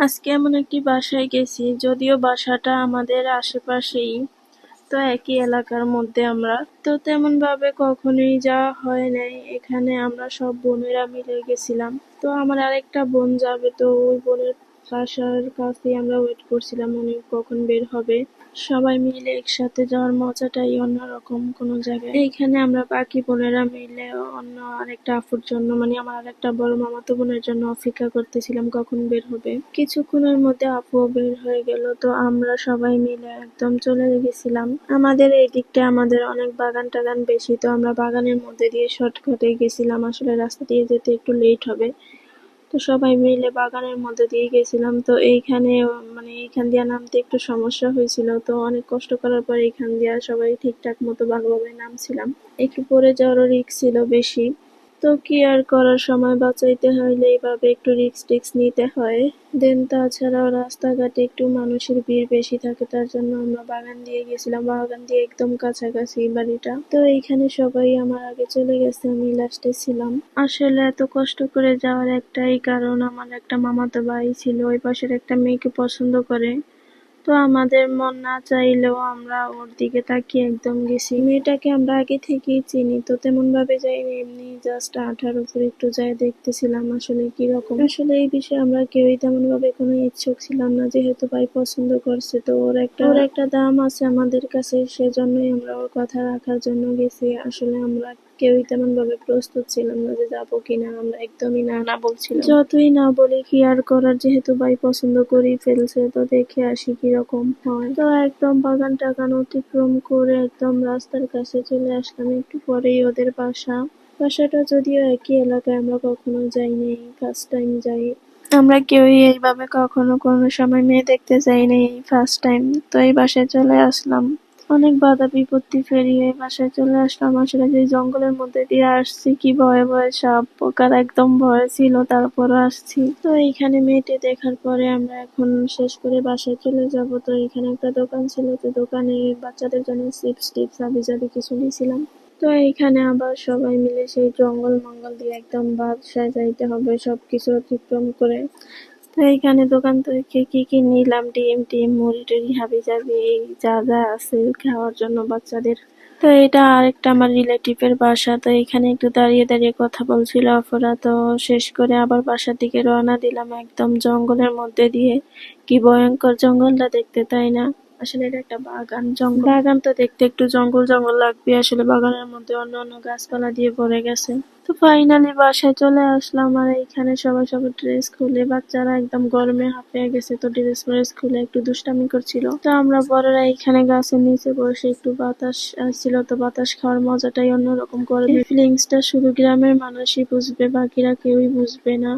আজকে এমন একটি বাসায় গেছি, যদিও বাসাটা আমাদের আশেপাশেই। তো একই এলাকার মধ্যে আমরা। তো তেমনভাবে কখনোই যাওয়া হয় নাই। এখানে আমরা সব বোনেরা মিলে গেছিলাম। তো আমার আরেকটা বোন যাবে, তো ওই বোনের বাসার কাছেই আমরা ওয়েট করছিলাম, উনি কখন বের হবে। সবাই মিলে একসাথে যাওয়ার মজাটাই অন্যরকম কোনো জায়গায়। এইখানে আমরা বাকি বোনেরা মিলে অন্য আরেকটা আফুর জন্য মানে আমার আরেকটা বড় মামাতো বোনের জন্য অপেক্ষা করতেছিলাম কখন বের হবে। কিছুক্ষণের মধ্যে আপুও বের হয়ে গেল, তো আমরা সবাই মিলে একদম চলে গেছিলাম। আমাদের এই দিকটা আমাদের অনেক বাগান টাগান বেশি, তো আমরা বাগানের মধ্যে দিয়ে শর্টকাটে গেছিলাম। আসলে রাস্তা দিয়ে যেতে একটু লেট হবে। তো সবাই মিলে বাগানের মধ্যে দিয়ে গেছিলাম। তো এইখানে মানে এইখান দিয়ে নামতে একটু সমস্যা হয়েছিল। তো অনেক কষ্ট করার পর এইখান দিয়ে সবাই ঠিকঠাক মতো ভালোভাবে নামছিলাম। একটু পরে যাওয়ারও রিস্ক ছিল বেশি। তো কি আর করার, সময় বাঁচাইতে হইলে এইভাবে একটু রিক্স টিক্স নিতে হয়। দেন তাছাড়াও রাস্তাঘাটে একটু মানুষের ভিড় বেশি থাকে, তার জন্য আমরা বাগান দিয়ে গেছিলাম। বাগান দিয়ে একদম কাছাকাছি বাড়িটা। তো এইখানে সবাই আমার আগে চলে গেছে, আমি লাস্টে ছিলাম। আসলে এত কষ্ট করে যাওয়ার একটাই কারণ, আমার একটা মামাতো ভাই ছিল, ওই পাশের একটা মেয়েকে পছন্দ করে। তো আমাদের মন না চাইলেও আমরা ওর দিকে তাকিয়ে একদম গেছি। মেয়েটাকে আমরা আগে থেকেই চিনি, তো তেমন ভাবে যাইনি, এমনি জাস্ট আঠার উপর একটু যাই দেখতেছিলাম আসলে কি রকম। আসলে এই বিষয়ে আমরা কেউই তেমন ভাবে কোনো ইচ্ছুক ছিলাম না, যেহেতু ভাই পছন্দ করছে, তো ওর একটা ওর একটা দাম আছে আমাদের কাছে, সেজন্যই আমরা ওর কথা রাখার জন্য গেছি। আসলে আমরা কেউই তেমন ভাবে প্রস্তুত ছিলাম না যে যাব কিনা, আমরা একদমই না না বলছিলাম। যতই না বলি কি আর করার, যেহেতু ভাই পছন্দ করেই ফেলছে, তো দেখে আসি কীরকম হয়। তো একদম বাগান টাগান অতিক্রম করে একদম রাস্তার কাছে চলে আসলাম, একটু পরেই ওদের বাসা। বাসাটা যদিও একই এলাকায়, আমরা কখনো যাইনি ফার্স্ট টাইম যাই। আমরা কেউই এইভাবে কখনো কোনো সময় মেয়ে দেখতে যাইনি এই ফার্স্ট টাইম তো এই বাসায় চলে আসলাম। অনেক বাধা বিপত্তি পেরিয়ে বাসায় চলে আসলাম। আসলে যে জঙ্গলের মধ্যে দিয়ে আসছি, কি ভয়ে ভয়ে সাপ পোকার একদম ভয় ছিল, তারপরও আসছি। তো এইখানে মেয়েটি দেখার পরে আমরা এখন শেষ করে বাসায় চলে যাব। তো এখানে একটা দোকান ছিল, তো দোকানে বাচ্চাদের জন্য চিপস, টিপস, আবি যাবি কিছু নিয়েছিলাম। তো এইখানে আবার সবাই মিলে সেই জঙ্গল মঙ্গল দিয়ে একদম বাদশায় যাইতে হবে, সবকিছু অতিক্রম করে। এইখানে দোকান থেকে কি কি নিলাম? ডিম, টিম, মুড়ি টুড়ি, হাবি যাবি এই যা যা আছে খাওয়ার জন্য বাচ্চাদের। তো এটা আরেকটা আমার রিলেটিভ এর বাসা। তো এখানে একটু দাঁড়িয়ে দাঁড়িয়ে কথা বলছিল অপরা। তো শেষ করে আবার বাসার দিকে রওনা দিলাম একদম জঙ্গলের মধ্যে দিয়ে। কি ভয়ঙ্কর জঙ্গলটা দেখতে, তাই না? আসলে এটা একটা বাগান, জঙ্গল। বাগান তো দেখতে একটু জঙ্গল জঙ্গল লাগবে, আসলে বাগানের মধ্যে অন্য অন্য গাছপালা দিয়ে ভরে গেছে। তো ফাইনালি বাসায় চলে আসলাম আর এইখানে সবাই সবার ড্রেস খুলে, বাচ্চারা একদম গরমে হাঁপিয়ে গেছে তো ড্রেস ফ্রেস খুলে একটু দুষ্টামি করছিল। তো আমরা বড়রা এখানে গাছের নিচে বসে একটু বাতাস আসছিল, তো বাতাস খাওয়ার মজাটাই অন্যরকম করে। ফিলিংসটা শুধু গ্রামের মানুষই বুঝবে, বাকিরা কেউই বুঝবে না।